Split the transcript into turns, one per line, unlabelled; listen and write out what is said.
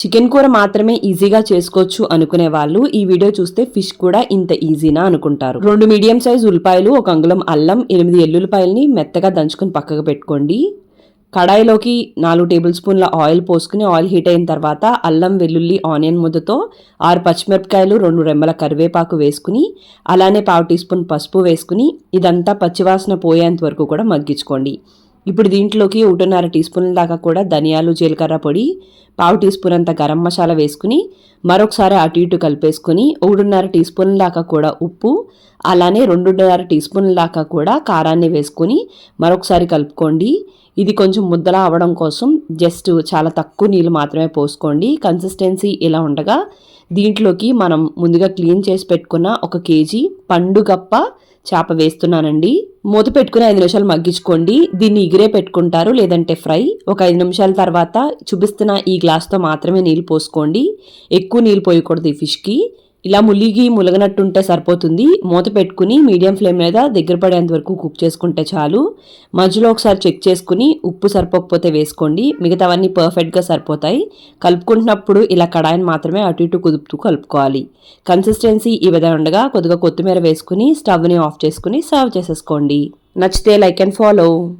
Chicken కూర మాత్రమే ఈజీగా చేసుకోవచ్చు అనుకునే వాళ్ళు ఈ వీడియో చూస్తే ఫిష్ కూడా ఇంత ఈజీనా అనుకుంటారు. రెండు మీడియం సైజ్ ఉల్లిపాయలు ఒక అంగుళం అల్లం ఎనిమిది ఎల్లుల్లిపాయలని మెత్తగా దంచుకుని పక్కకు పెట్టుకోండి. కడాయిలోకి నాలుగు టేబుల్ స్పూన్ల ఆయిల్ పోసుకుని ఆయిల్ హీట్ అయిన తర్వాత అల్లం వెల్లుల్లి ఆనియన్ ముద్దతో ఆరు పచ్చిమిరపకాయలు రెండు రెమ్మల కరివేపాకు వేసుకుని అలానే పావు టీ స్పూన్ పసుపు వేసుకుని ఇదంతా పచ్చివాసన పోయేంత వరకు కూడా మగ్గించుకోండి. ఇప్పుడు దీంట్లోకి ఒకటిన్నర టీ స్పూన్ల దాకా కూడా ధనియాలు జీలకర్ర పొడి పావు టీ స్పూన్ అంత గరం మసాలా వేసుకుని మరొకసారి అటు ఇటు కలిపేసుకుని ఒకటిన్నర టీ స్పూన్ల దాకా కూడా ఉప్పు అలానే రెండున్నర టీ స్పూన్ల దాకా కూడా కారాన్ని వేసుకుని మరొకసారి కలుపుకోండి. ఇది కొంచెం ముద్దలా అవ్వడం కోసం జస్ట్ చాలా తక్కువ నీళ్ళు మాత్రమే పోసుకోండి. కన్సిస్టెన్సీ ఇలా ఉండగా దీంట్లోకి మనం ముందుగా క్లీన్ చేసి పెట్టుకున్న ఒక కేజీ పండుగప్ప చేప వేస్తున్నానండి. మూత పెట్టుకుని ఐదు నిమిషాలు మగ్గించుకోండి. దీన్ని ఇగిరే పెట్టుకుంటారు లేదంటే ఫ్రై. ఒక ఐదు నిమిషాల తర్వాత చూపిస్తున్న ఈ గ్లాస్తో మాత్రమే నీళ్ళు పోసుకోండి. ఎక్కువ నీళ్ళు పోయకూడదు ఈ ఫిష్కి. ఇలా ములిగి ములగనట్టుంటే సరిపోతుంది. మూత పెట్టుకుని మీడియం ఫ్లేమ్ మీద దగ్గర పడేంత వరకు కుక్ చేసుకుంటే చాలు. మధ్యలో ఒకసారి చెక్ చేసుకుని ఉప్పు సరిపోకపోతే వేసుకోండి. మిగతావన్నీ పర్ఫెక్ట్గా సరిపోతాయి. కలుపుకుంటున్నప్పుడు ఇలా కడాయిని మాత్రమే అటు ఇటు కుదుపుతూ కలుపుకోవాలి. కన్సిస్టెన్సీ ఈ విధంగా ఉండగా కొద్దిగా కొత్తిమీర వేసుకుని స్టవ్ని ఆఫ్ చేసుకుని సర్వ్ చేసేసుకోండి. నచ్చితే లైక్ అండ్ ఫాలో.